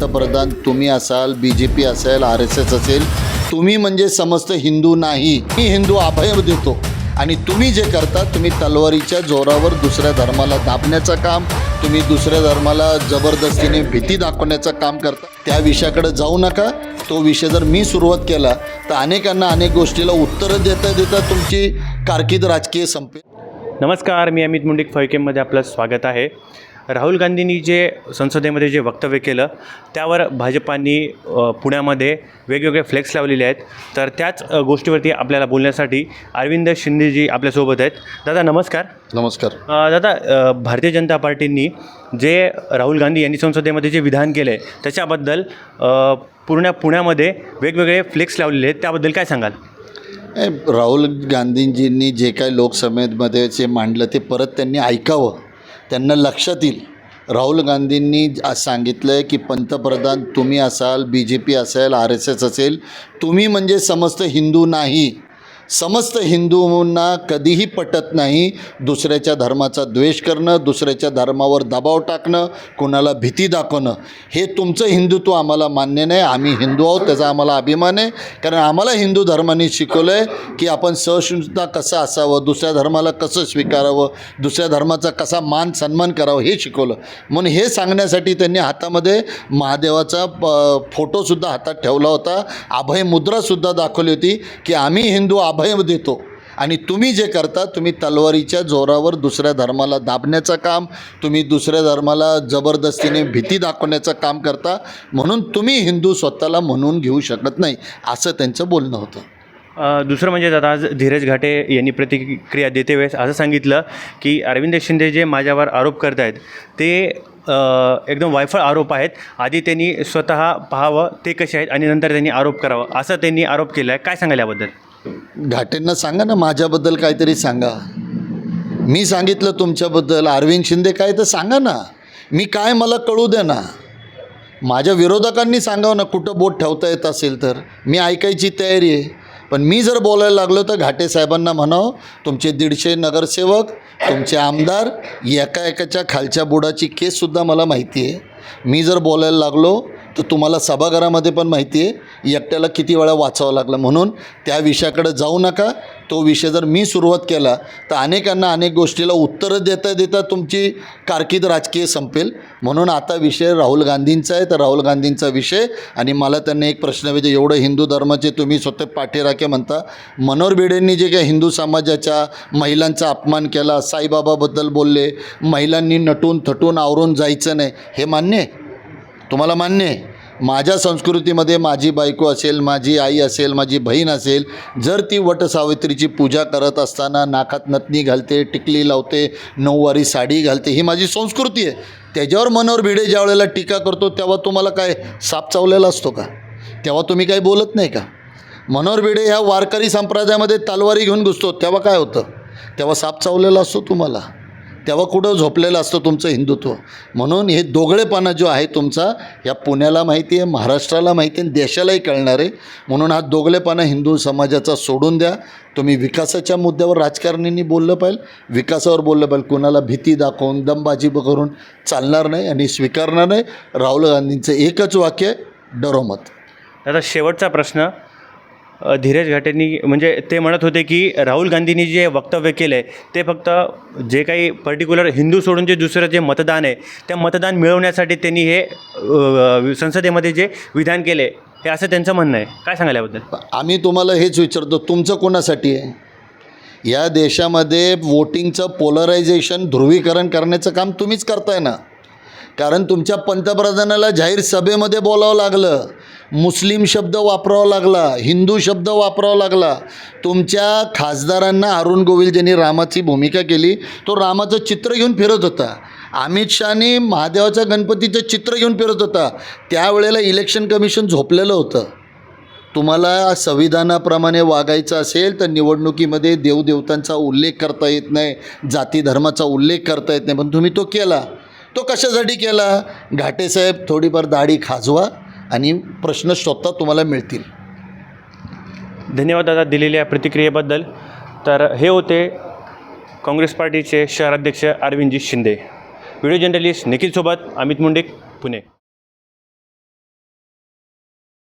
पंतप्रधान तुम्ही असाल बी जे पी असेल आर एस एस असेल तुम्ही म्हणजे समस्त हिंदू नाही. मी हिंदू अभय देतो. आणि तुम्ही जे करता तुम्ही तलवारीच्या जोरावर दुसऱ्या धर्माला दाबण्याचं काम तुम्ही दुसऱ्या धर्माला जबरदस्तीने भीती दाखवण्याचं काम करता त्या विषयाकडे जाऊ नका. तो विषय जर मी सुरुवात केला तर अनेकांना अनेक गोष्टीला उत्तरं देता देता तुमची कारकीर्द राजकीय संपेल नमस्कार मी अमित मुंडिक फैकेमध्ये आपलं स्वागत आहे. राहुल गांधींनी जे संसदेमध्ये जे वक्तव्य केलं त्यावर भाजपांनी पुण्यामध्ये वेगवेगळे फ्लेक्स लावलेले आहेत. तर त्याच गोष्टीवरती आपल्याला बोलण्यासाठी अरविंद शिंदेजी आपल्यासोबत आहेत. दादा नमस्कार. नमस्कार. दादा भारतीय जनता पार्टींनी जे राहुल गांधी यांनी संसदेमध्ये जे विधान केलं आहे त्याच्याबद्दल पूर्ण पुण्यामध्ये वेगवेगळे फ्लेक्स लावलेले आहेत. त्याबद्दल काय सांगाल? राहुल गांधींजींनी जे काही लोकसभेमध्ये जे मांडलं ते परत त्यांनी ऐकावं. त्यांना लक्षात येईल. राहुल गांधींनी सांगितलं आहे की पंतप्रधान तुम्ही असाल बी जे पी असेल आर एस एस असेल तुम्ही म्हणजे समस्त हिंदू नाही. समस्त हिंदूंना कधीही पटत नाही दुसऱ्याच्या धर्माचा द्वेष करणं दुसऱ्याच्या धर्मावर दबाव टाकणं कोणाला भीती दाखवणं. हे तुमचं हिंदुत्व आम्हाला मान्य नाही. आम्ही हिंदू आहोत त्याचा आम्हाला अभिमान आहे. कारण आम्हाला हिंदू धर्माने शिकवलं आहे की आपण सहिष्णुता कसं असावं दुसऱ्या धर्माला कसं स्वीकारावं दुसऱ्या धर्माचा कसा मान सन्मान करावं हे शिकवलं. म्हणून हे सांगण्यासाठी त्यांनी हातामध्ये महादेवाचा प- फोटोसुद्धा हातात ठेवला होता. अभय मुद्रासुद्धा दाखवली होती की आम्ही हिंदू अभय देतो. आणि तुम्ही जे करता तुम्ही तलवारीच्या जोरावर दुसऱ्या धर्माला दाबण्याचं काम तुम्ही दुसऱ्या धर्माला जबरदस्तीने भीती दाखवण्याचं काम करता म्हणून तुम्ही हिंदू स्वतःला म्हणून घेऊ शकत नाही असं त्यांचं बोलणं होतं. दुसरं म्हणजे दादा आज धीरज घाटे यांनी प्रतिक्रिया देते वेळेस असं सांगितलं की अरविंद शिंदे जे माझ्यावर आरोप करत आहेत ते एकदम वायफळ आरोप आहेत. आधी त्यांनी स्वतः पाहावं ते कसे आहेत आणि नंतर त्यांनी आरोप करावा असं त्यांनी आरोप केला आहे काय सांगायला याबद्दल? घाटेंना सांगा ना माझ्याबद्दल काहीतरी सांगा. मी सांगितलं तुमच्याबद्दल अरविंद शिंदे काय तर सांगा ना. मी काय मला कळू दे ना. माझ्या विरोधकांनी सांगावं ना कुठं बोट ठेवता येत असेल तर. मी ऐकायची तयारी आहे. पण मी जर बोलायला लागलो तर घाटे साहेबांना म्हणावं तुमचे दीडशे नगरसेवक तुमचे आमदार एका एकाच्या खालच्या बुडाची केससुद्धा मला माहिती आहे. मी जर बोलायला लागलो तर तुम्हाला सभागृहामध्ये पण माहिती आहे एकट्याला किती वेळा वाचावं लागलं? म्हणून त्या विषयाकडे जाऊ नका. तो विषय जर मी सुरुवात केला तर अनेकांना अनेक गोष्टीला उत्तरं देता देता तुमची कारकीर्द राजकीय संपेल. म्हणून आता विषय राहुल गांधींचा आहे. तर राहुल गांधींचा विषय आणि मला त्यांनी एक प्रश्न विचार एवढं हिंदू धर्माचे तुम्ही स्वतः पाठीराखे म्हणता? मनोहर भिडेंनी जे काही हिंदू समाजाच्या महिलांचा अपमान केला साईबाबाबद्दल बोलले महिलांनी नटून थटून आवरून जायचं नाही. हे मान्य आहे? तुम्हाला मान्य आहे माझ्या संस्कृतीमध्ये माझी बायको असेल माझी आई असेल माझी बहीण असेल जर ती वटसावित्रीची पूजा करत असताना नाकात नथनी घालते टिकली लावते नऊवारी साडी घालते ही माझी संस्कृती आहे. त्याच्यावर मनोहर भिडे ज्या वेळेला टीका करतो तेव्हा तुम्हाला काय साप चावलेला असतो का? तेव्हा तुम्ही काही बोलत नाही का? मनोहर भिडे ह्या वारकरी संप्रदायामध्ये तलवारी घेऊन घुसतो तेव्हा काय होतं? तेव्हा साप चावलेला असतो तुम्हाला. तेव्हा कुठं झोपलेलं असतं तुमचं हिंदुत्व? म्हणून हे दोघळेपणा जो आहे तुमचा या पुण्याला माहिती आहे महाराष्ट्राला माहिती आहे आणि देशालाही कळणार आहे. म्हणून हा दोघळेपणा हिंदू समाजाचा सोडून द्या. तुम्ही विकासाच्या मुद्द्यावर राजकारणींनी बोललं पाहिजे. विकासावर बोललं पाहिजे. कुणाला भीती दाखवून दमबाजी करून चालणार नाही आणि स्वीकारणार नाही. राहुल गांधींचं एकच वाक्य डरोमत आता दादा शेवटचा प्रश्न. धीरज घाटेंनी म्हणजे ते म्हणत होते की राहुल गांधींनी जे वक्तव्य केलं आहे ते फक्त जे काही पर्टिक्युलर हिंदू सोडून जे दुसरं जे मतदान आहे त्या मतदान मिळवण्यासाठी त्यांनी हे संसदेमध्ये जे विधान केले हे असं त्यांचं म्हणणं आहे. काय सांगायल्याबद्दल आम्ही तुम्हाला हेच विचारतो तुमचं कोणासाठी आहे? या देशामध्ये वोटिंगचं पोलरायझेशन ध्रुवीकरण करण्याचं काम तुम्हीच करताय ना? कारण तुमच्या पंतप्रधानाला जाहीर सभेमध्ये बोलावं लागलं. मुस्लिम शब्द वापरावा लागला हिंदू शब्द वापरावा लागला. तुमच्या खासदारांना अरुण गोविल ज्यांनी रामाची भूमिका केली तो रामाचं चित्र घेऊन फिरत होता. अमित शहानी महादेवाच्या गणपतीचं चित्र घेऊन फिरत होता. त्यावेळेला इलेक्शन कमिशन झोपलेलं होतं. तुम्हाला संविधानाप्रमाणे वागायचं असेल तर निवडणुकीमध्ये देवदेवतांचा उल्लेख करता येत नाही जाती धर्माचा उल्लेख करता येत नाही. पण तुम्ही तो केला. तो कशासाठी केला? घाटेसाहेब थोडीफार दाढी खाजवा. आणि प्रश्न स्वतः तुम्हाला मिळतील. धन्यवाद दादा दिलेल्या प्रतिक्रियेबद्दल. तर हे होते काँग्रेस पार्टीचे शहराध्यक्ष अरविंदजी शिंदे. व्हिडिओ जर्नलिस्ट निखिलसोबत अमित मुंडे पुणे.